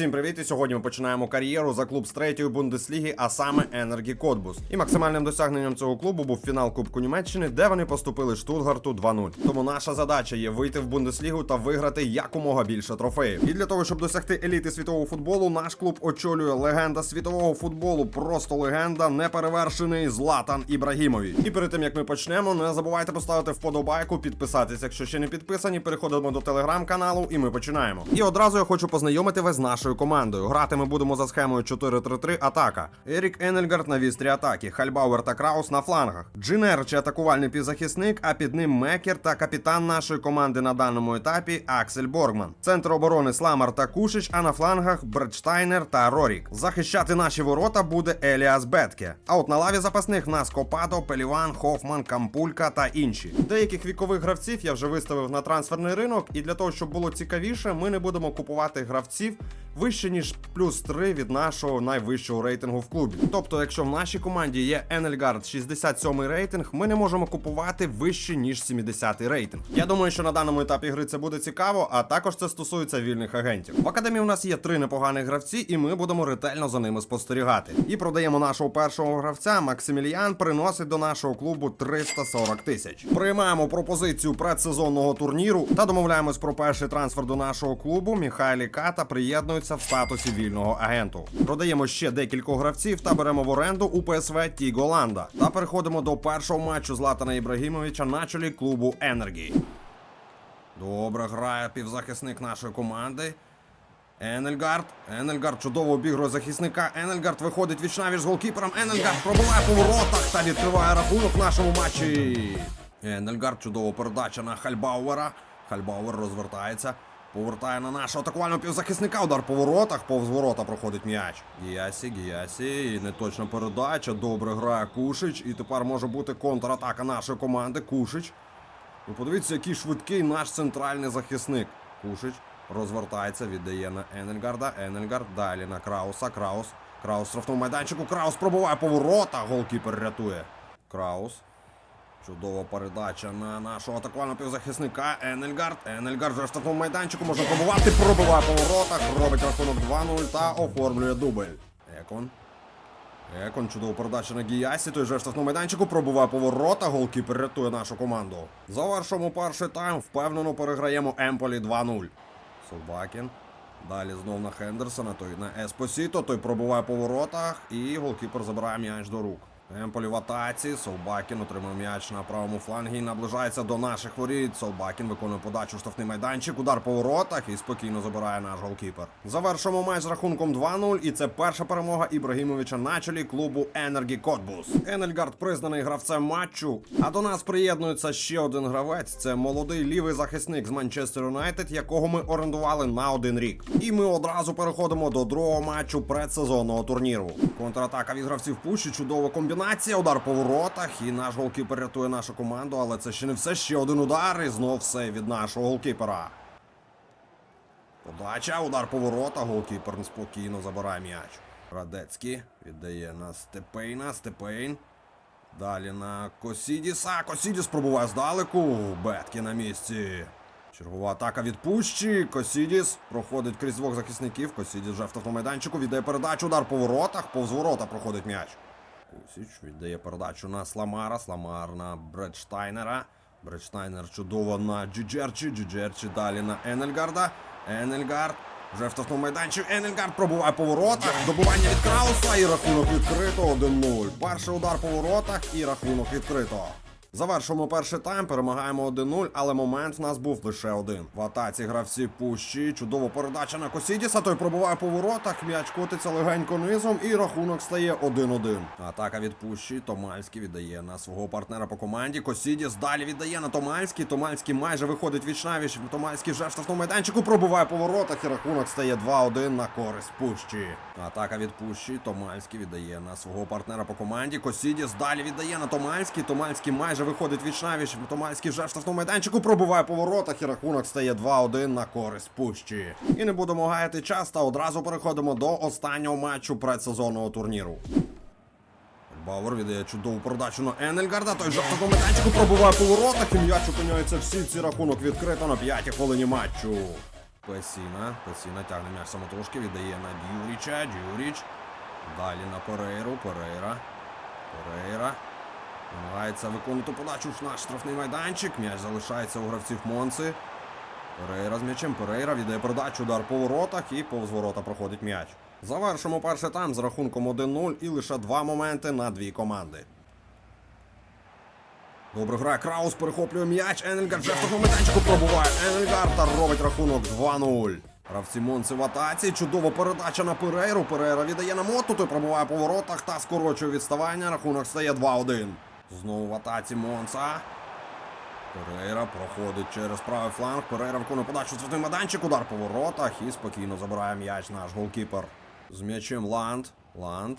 Всім привіт! І сьогодні ми починаємо кар'єру за клуб з третьої бундесліги, а саме Енергі Котбус. І максимальним досягненням цього клубу був фінал Кубку Німеччини, де вони поступили Штутгарту 2-0. Тому наша задача є вийти в Бундеслігу та виграти якомога більше трофеїв. І для того, щоб досягти еліти світового футболу, наш клуб очолює легенда світового футболу, просто легенда, неперевершений Златан Ібрагімович. І перед тим як ми почнемо, не забувайте поставити вподобайку, підписатись, якщо ще не підписані. Переходимо до телеграм-каналу, і ми починаємо. І одразу я хочу познайомити вас з нашою командою. Грати ми будемо за схемою 4-3-3 атака. Ерік Енельгард на вістрі атаки, Хальбауер та Краус на флангах. Джинер чи атакувальний півзахисник, а під ним Мекер та капітан нашої команди на даному етапі Аксель Боргман. Центр оборони Сламар та Кушич, а на флангах Бредштайнер та Рорік. Захищати наші ворота буде Еліас Бетке. А от на лаві запасних нас Копадо, Пеліван, Хофман, Кампулька та інші. Деяких вікових гравців я вже виставив на трансферний ринок, і для того, щоб було цікавіше, ми не будемо купувати гравців вище ніж плюс 3 від нашого найвищого рейтингу в клубі. Тобто, якщо в нашій команді є Енельгард 67 рейтинг, ми не можемо купувати вище ніж 70 рейтинг. Я думаю, що на даному етапі гри це буде цікаво, а також це стосується вільних агентів. В академії у нас є три непоганих гравці, і ми будемо ретельно за ними спостерігати. І продаємо нашого першого гравця. Максиміліан приносить до нашого клубу 340 тисяч. Приймаємо пропозицію предсезонного турніру та домовляємось про перший трансфер до нашого клубу. Міхайлі Ката приєднується в статусі вільного агенту. Продаємо ще декількох гравців та беремо в оренду у ПСВ Тіголанда. Та переходимо до першого матчу Златана Ібрагімовича на чолі клубу Енергі. Добре грає півзахисник нашої команди. Енельгард. Енельгард чудово обігрує захисника. Енельгард виходить вічнавіч з голкіпером. Енельгард пробиває по воротах та відкриває рахунок в нашому матчі. Енельгард чудово передача на Хальбауера. Хальбауер розвертається. Повертає на нашого атакувального півзахисника. Удар по воротах, повз ворота проходить м'яч. Гіасі, Гіасі. І неточна передача. Добре грає Кушич. І тепер може бути контратака нашої команди. Кушич. Ви подивіться, який швидкий наш центральний захисник. Кушич розвертається, віддає на Енельгарда. Енельгард далі на Крауса. Краус. Краус в майданчику. Краус пробиває поворота. Голкіпер рятує. Краус. Чудова передача на нашого атакувального півзахисника. Енельгард. Енельгард вже в штрафному майданчику може пробувати. Пробиває по воротах. Робить рахунок 2-0 та оформлює дубль. Екон. Екон, чудова передача на Гіясі, той же в майданчику пробиває поворота, голкіпер рятує нашу команду. Завершимо перший тайм, впевнено переграємо Емполі 2-0. Собакін. Далі знов на Хендерсона, той на Еспосіто, той пробиває по воротах і голкіпер забирає м'яч до рук. Емполі в атаці, Солбакін отримав м'яч на правому флангі і наближається до наших воріт. Солбакін виконує подачу в майданчик, удар по воротах і спокійно забирає наш голкіпер. Завершимо матч з рахунком 2-0, і це перша перемога Ібрагімовича на чолі клубу Енергі Котбус. Енельгард признаний гравцем матчу. А до нас приєднується ще один гравець. Це молодий лівий захисник з Манчестер Юнайтед, якого ми орендували на один рік. І ми одразу переходимо до другого матчу предсезонного турніру. Контратака від гравців Пуші, чудова комбінація, удар по воротах, і наш голкіпер рятує нашу команду, але це ще не все. Ще один удар, і знов все від нашого голкіпера. Подача, удар по воротах, голкіпер неспокійно забирає м'яч. Радецький віддає на Степейна, Степейн. Далі на Косідіса. Косідіс пробуває здалеку. Бетки на місці. Чергова атака від Пущі. Косідіс проходить крізь двох захисників. Косідіс вже в штрафному. Віддає передачу. Удар по воротах. Повз ворота проходить м'яч. Кусіч віддає передачу на Сламара. Сламар на Бредштайнера. Бредштайнер чудово на Джиджерчі. Джиджерчі далі на Енельгарда. Енельгард. Вже в майданчик. Енельгард пробуває поворота. Добування від Крауса і рахунок відкрито 1-0. Перший удар по воротах і рахунок відкрито. Завершуємо перший тайм, перемагаємо 1-0, але момент в нас був лише один. В атаці гравці пущі. Чудова передача на Косідіса. Той пробуває по воротах. М'яч котиться легенько низом, і рахунок стає 1-1. Атака від пущі. Томальський віддає на свого партнера по команді. Косідіс далі віддає на Томальський. Томальський майже виходить вічнавіч. Томальський вже в штрафному майданчику пробуває по воротах, і рахунок стає 2-1 на користь пущі. Атака від пущі. Томальський віддає на свого партнера по команді. Косідіс далі віддає на Томальський. Томальський майже виходить вічнавіч. Томальський вже в штрафному майданчику пробуває по воротах, і рахунок стає 2-1 на користь пущі. І не будемо гаяти час та одразу переходимо до останнього матчу предсезонного турніру. Бауер віддає чудову передачу на Енельгарда. Той же в такому майданчику пробуває по воротах і м'яч опиняється в сітці. Рахунок відкрито на п'ятій хвилині матчу. Песіна. Песіна тягне м'яч самотужки, віддає на Дюріча. Дюріч. Далі на Перейру. Перейра. Перейра. Намагається виконувати подачу в наш штрафний майданчик. М'яч залишається у гравців Монци. Перейра з м'ячем. Перейра віддає передачу, удар по воротах і повз ворота проходить м'яч. Завершимо перший тайм з рахунком 1-0 і лише два моменти на дві команди. Добре грає Краус, перехоплює м'яч. Енельгард вже в майданчику пробуває. Енельгард та робить рахунок 2-0. Гравці Монци в атаці. Чудова передача на Перейру. Перейра віддає на моту, той пробуває по воротах та скорочує відставання. Рахунок стає 2-1. Знову в атаці Монца. Перейра проходить через правий фланг. Перейра виконує подачу штрафний майданчик, удар по воротах і спокійно забирає м'яч наш голкіпер. З м'ячем Ланд. Ланд.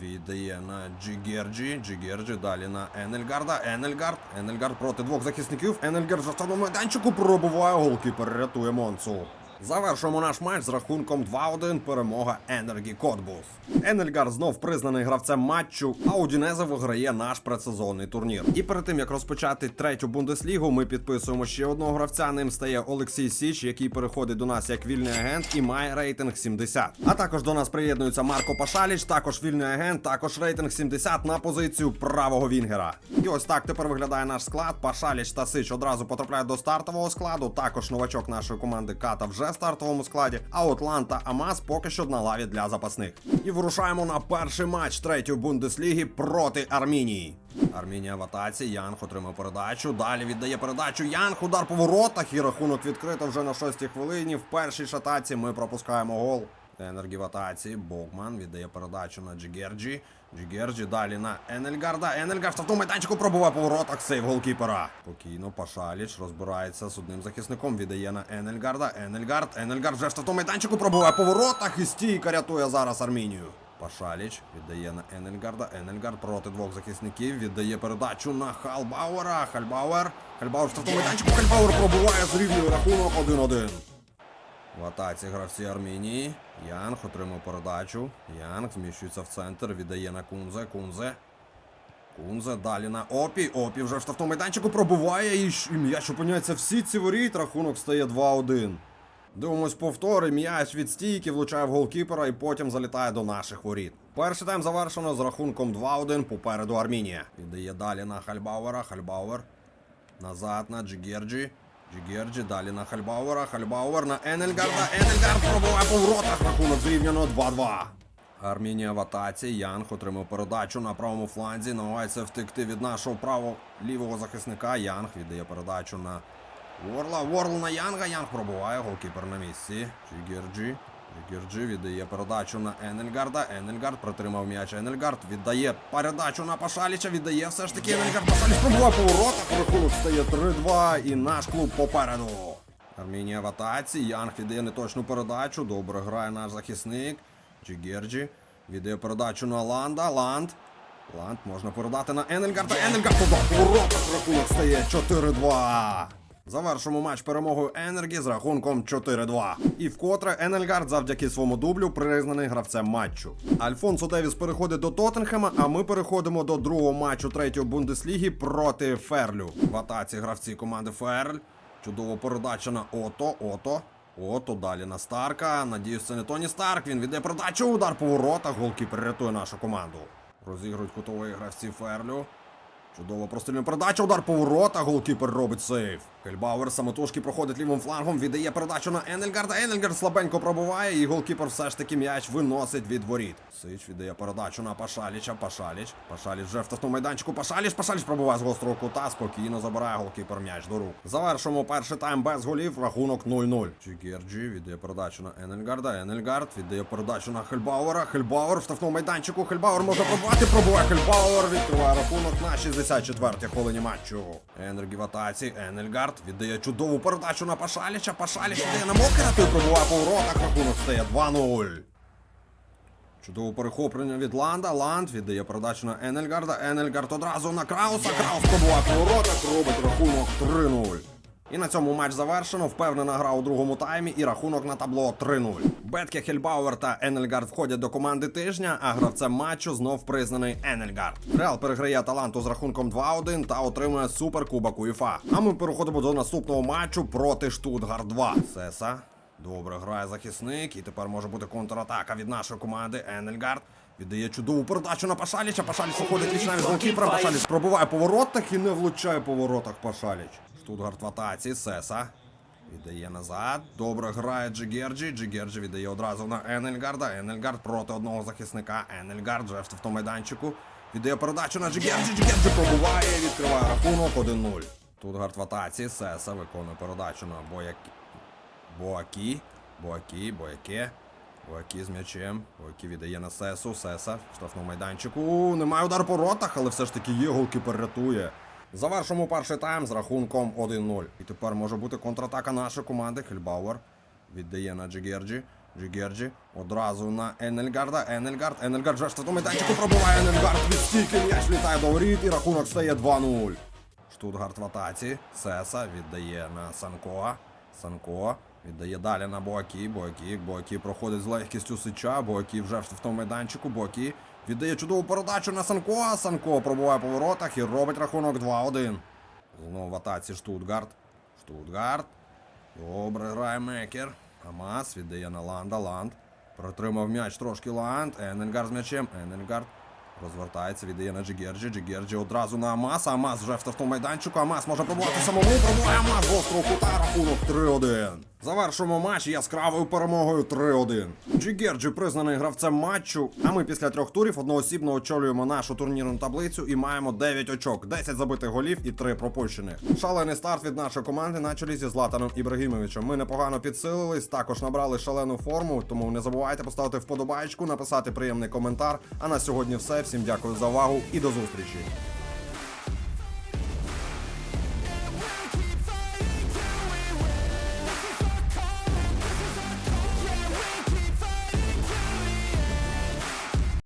Віддає на Джігерджі. Джігерджі далі на Енельгарда. Енельгард. Енельгард проти двох захисників. Енельгард в штрафному майданчику пробуває голкіпер. Рятує Монцу. Завершуємо наш матч з рахунком 2-1. Перемога Енергі Котбус. Енельгар знов признаний гравцем матчу, а Удінезе виграє наш предсезонний турнір. І перед тим як розпочати третю бундеслігу, ми підписуємо ще одного гравця. Ним стає Олексій Січ, який переходить до нас як вільний агент і має рейтинг 70. А також до нас приєднується Марко Пашаліч, також вільний агент, також рейтинг 70 на позицію правого вінгера. І ось так тепер виглядає наш склад. Пашаліч та Сич одразу потрапляють до стартового складу. Також новачок нашої команди Ката вже в стартовому складі. А от Лан та Амаз поки що на лаві для запасних. І вирушаємо на перший матч третьої бундесліги проти Армінії. Армінія в атаці. Янг отримав передачу. Далі віддає передачу. Янг удар по воротах. І рахунок відкрито вже на шостій хвилині. В першій ж атаці ми пропускаємо гол. Енергі в атаці. Богман віддає передачу на Джігерджі. Джігерджі далі на Енельгарда. Енельгард в штрафному майданчику пробуває по воротах. Сейв голкіпера. Спокійно Пашаліч розбирається з одним захисником. Віддає на Енельгарда. Енельгард. Енельгард вже в штрафному майданчику пробуває по воротах. І стійка рятує зараз Армінію. Пашаліч віддає на Енельгарда. Енельгард проти двох захисників. Віддає передачу на Халбауера. Хальбауер. Хальбауер в штрафному майданчику. Хальбауер пробуває зрівнює рахунок 1-1. В атаці гравці Армінії. Янг отримав передачу. Янг зміщується в центр, віддає на Кунзе. Кунзе. Кунзе далі на Опі. Опі вже в штрафному майданчику пробуває і, м'яч опиняється всі ці воріт. Рахунок стає 2-1. Дивимось повтори. М'яч від стійки влучає в голкіпера і потім залітає до наших воріт. Перший тайм завершено з рахунком 2-1 попереду Армінія. Віддає далі на Хальбауера. Хальбауер. Назад на Джигерджі. Джигерджі далі на Хальбауера. Хальбауер на Енельгарда. Енельгард пробуває по воротах. Рахунок зрівняно 2-2. Армінія в атаці. Янг отримав передачу на правому фланзі. Намагається втекти від нашого право-лівого захисника. Янг віддає передачу на Ворла. Ворл на Янга. Янг пробуває. Голкіпер на місці. Джигерджі. Джигерджі віддає передачу на Енельгарда. Енельгард притримав м'яч. Енельгард віддає передачу на Пашаліча. Віддає все ж таки Енельгард. Пашаліч пробуває по воротах. Рахунок стає 3-2. І наш клуб попереду. Армінія в атаці. Янг віддає неточну передачу. Добре грає наш захисник. Джигерджі. Віддає передачу на Ланда. Ланд. Ланд можна передати на Енельгарда. Енельгард удар по воротах. Рахунок стає 4-2. Завершимо матч перемогою Енергі з рахунком 4-2. І вкотре Енельгард завдяки своєму дублю признаний гравцем матчу. Альфонсо Девіс переходить до Тоттенхема, а ми переходимо до другого матчу третьої бундесліги проти Ферлю. В атаці гравці команди Ферль. Чудова передача на Ото. Ото. Ото далі на Старка. Надіюсь, це не Тоні Старк. Він віддає передачу. Удар по воротах. Голкіпер рятує нашу команду. Розігрують кутові гравці Ферлю. Чудова прострільна передача, удар по воротах, голкіпер робить сейв. Хельбауер самотужки проходить лівим флангом, віддає передачу на Енельгарда. Енельгард слабенько пробуває, і голкіпер все ж таки м'яч виносить від воріт. Сич віддає передачу на Пашаліча. Пашаліч. Пашаліч вже в тасному майданчику. Пашаліч. Пашаліч пробуває з гострого кута. Спокійно забирає голкіпер м'яч до рук. Завершимо перший тайм без голів. Рахунок 0-0. Чигерджі віддає передачу на Енельгарда. Енельгард віддає передачу на Хельбауера. Хельбауер в штрафному майданчику. Хельбауер може пробувати. Пробуває Хельбауер. Відкриває рахунок на 64-й хвилині матчу. Енергі в атаці. Енельгард віддає чудову передачу на Пашаліча. Пашаліч йде на Мокера. Ти пробував по воротах. Рахунок стає 2-0. Чудове перехоплення від Ланда. Ланд віддає передачу на Енельгарда. Енельгард одразу на Крауса. Краус пробував по воротах. Робить рахунок 3-0. І на цьому матч завершено. Впевнена гра у другому таймі і рахунок на табло 3-0. Бетке Хельбауер та Енельгард входять до команди тижня, а гравцем матчу знов признаний Енельгард. Реал переграє таланту з рахунком 2-1 та отримує суперкубок УЄФА. А ми переходимо до наступного матчу проти Штутгарт 2. Сеса. Добре грає захисник, і тепер може бути контратака від нашої команди. Енельгард віддає чудову передачу на Пашаліча. Пашаліч виходить вічна від голкіпера. Пашаліч пробиває по воротах і не влучає по воротах Пашаліч. Штутгарт в атаці, Сеса. Віддає назад. Добре грає Джигерджі. Джигерджі віддає одразу на Енельгарда. Енельгард проти одного захисника. Енельгард вже в автомайданчику. Віддає передачу на Джигерджі. Джигерджі пробуває, відкриває рахунок 1-0. Тут в атаці. Сеса виконує передачу на Боякі. Боакі. Боакі, Бояке. Боакі з м'ячем. Боакі віддає на Сесу. Сеса в штрафному майданчику. Немає удару по ротах, але все ж таки є голкіпер рятує. Завершимо перший тайм з рахунком 1-0. І тепер може бути контратака нашої команди. Хельбауер віддає на Джигерджі. Джигерджі одразу на Енельгарда. Енельгард. Енельгард вже в майданчику пробиває Енельгард. Від м'яч літає до воріт і рахунок стає 2-0. Штутгарт в атаці. Сеса віддає на Санкоа. Санко віддає далі на Боакі. Боакі. Боакі проходить з легкістю сича. Боакі вже в тому майданчику. Боакі віддає чудову передачу на Санко. Санко пробуває по воротах і робить рахунок 2-1. Знову в атаці Штутгарт. Штутгарт. Добре грає Мекер. Амас віддає на Ланда. Ланд. Протримав м'яч трошки Ланд. Енельгард з м'ячем. Енельгард розвертається, віддає на Джигерджі. Джигерджі одразу на Амаса. Амас вже в штрафному майданчику. Амас може пробувати самому. Пробує Амас. Гострого кута. Рахунок 3-1. Завершуємо матч яскравою перемогою 3-1. Джигерджі признаний гравцем матчу. А ми після трьох турів одноосібно очолюємо нашу турнірну таблицю і маємо 9 очок, 10 забитих голів і 3 пропущених. Шалений старт від нашої команди на чолі зі Златаном Ібрагімовичем. Ми непогано підсилились, також набрали шалену форму. Тому не забувайте поставити вподобайку, написати приємний коментар. А на сьогодні все. Всім дякую за увагу і до зустрічі.